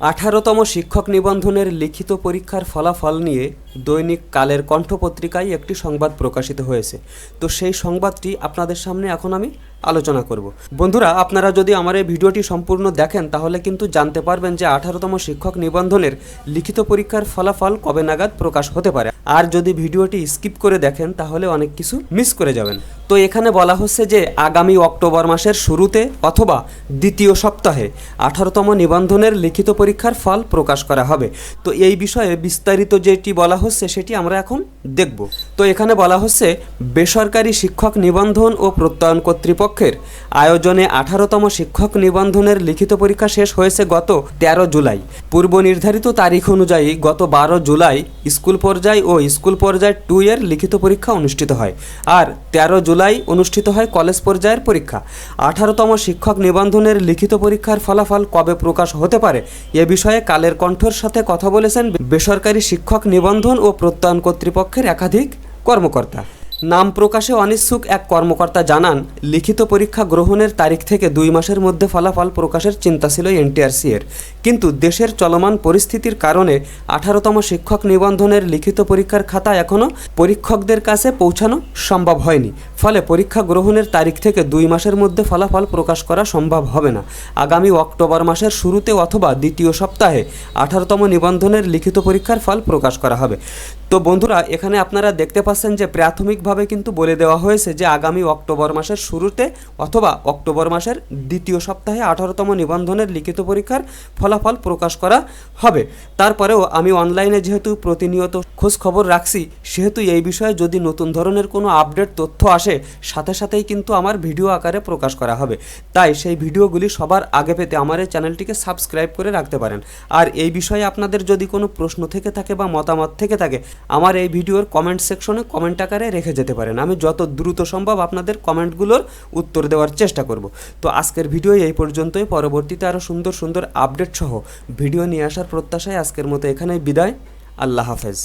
আঠারোতম শিক্ষক নিবন্ধনের লিখিত পরীক্ষার ফলাফল নিয়ে দৈনিক কালের কণ্ঠ পত্রিকায় একটি সংবাদ প্রকাশিত হয়েছে। তো সেই সংবাদটি আপনাদের সামনে এখন আমি আলোচনা করব। বন্ধুরা, আপনারা যদি আমার এই ভিডিওটি সম্পূর্ণ দেখেন, তাহলে কিন্তু জানতে পারবেন যে আঠারোতম শিক্ষক নিবন্ধনের লিখিত পরীক্ষার ফলাফল কবে নাগাদ প্রকাশ হতে পারে। আর যদি ভিডিওটি স্কিপ করে দেখেন, তাহলে অনেক কিছু মিস করে যাবেন। তো এখানে বলা হচ্ছে যে আগামী অক্টোবর মাসের শুরুতে অথবা দ্বিতীয় সপ্তাহে আঠারোতম নিবন্ধনের লিখিত পরীক্ষার ফল প্রকাশ করা হবে। তো এই বিষয়ে বিস্তারিত যেটি বলা হচ্ছে সেটি আমরা এখন দেখব। তো এখানে বলা হচ্ছে, বেসরকারি শিক্ষক নিবন্ধন ও প্রত্যয়ন কর্তৃপক্ষের আয়োজনে আঠারোতম শিক্ষক নিবন্ধনের লিখিত পরীক্ষা শেষ হয়েছে গত তেরো জুলাই। পূর্ব নির্ধারিত তারিখ অনুযায়ী গত বারো জুলাই স্কুল পর্যায় ও স্কুল পর্যায় টু এর লিখিত পরীক্ষা অনুষ্ঠিত হয়। আর তেরো জুলাই অনুষ্ঠিত হয় কলেজ পর্যায়ের পরীক্ষা। আঠারোতম শিক্ষক নিবন্ধনের লিখিত পরীক্ষার ফলাফল কবে প্রকাশ হতে পারে? এ বিষয়ে কালের কণ্ঠর সাথে কথা বলেছেন বেসরকারি শিক্ষক নিবন্ধন ও প্রত্যয়ন কর্তৃপক্ষের একাধিক কর্মকর্তা। নাম প্রকাশে অনিচ্ছুক এক কর্মকর্তা জানান, লিখিত পরীক্ষা গ্রহণের তারিখ থেকে দুই মাসের মধ্যে ফলাফল প্রকাশের চিন্তা ছিল এনটিআরসি এর। কিন্তু দেশের চলমান পরিস্থিতির কারণে আঠারোতম শিক্ষক নিবন্ধনের লিখিত পরীক্ষার খাতা এখনও পরীক্ষকদের কাছে পৌঁছানো সম্ভব হয়নি। ফলে পরীক্ষা গ্রহণের তারিখ থেকে দুই মাসের মধ্যে ফলাফল প্রকাশ করা সম্ভব হবে না। আগামী অক্টোবর মাসের শুরুতে অথবা দ্বিতীয় সপ্তাহে আঠারোতম নিবন্ধনের লিখিত পরীক্ষার ফল প্রকাশ করা হবে। তো বন্ধুরা, এখানে আপনারা দেখতে পাচ্ছেন যে প্রাথমিকভাবে কিন্তু বলে দেওয়া হয়েছে যে আগামী অক্টোবর মাসের শুরুতে অথবা অক্টোবর মাসের দ্বিতীয় সপ্তাহে আঠারোতম নিবন্ধনের লিখিত পরীক্ষার ফলাফল প্রকাশ করা হবে। তারপরেও আমি অনলাইনে যেহেতু প্রতিনিয়ত খোঁজ খবর রাখছি, সেহেতু এই বিষয়ে যদি নতুন ধরনের কোনো আপডেট তথ্য আসে, সাথে সাথেই কিন্তু আমার ভিডিও আকারে প্রকাশ করা হবে। তাই সেই ভিডিওগুলি সবার আগে পেতে আমার এই চ্যানেলটিকে সাবস্ক্রাইব করে রাখতে পারেন। আর এই বিষয়ে আপনাদের যদি কোনো প্রশ্ন থেকে থাকে বা মতামত থেকে থাকে, আমার এই ভিডিওর কমেন্ট সেকশনে কমেন্ট আকারে রেখে যেতে পারেন। আমি যত দ্রুত সম্ভব আপনাদের কমেন্টগুলোর উত্তর দেওয়ার চেষ্টা করব। তো আজকের ভিডিও এই পর্যন্তই। পরবর্তীতে আরও সুন্দর সুন্দর আপডেট সহ ভিডিও নিয়ে আসার প্রত্যাশায় আজকের মতো এখানেই বিদায়। আল্লাহ হাফেজ।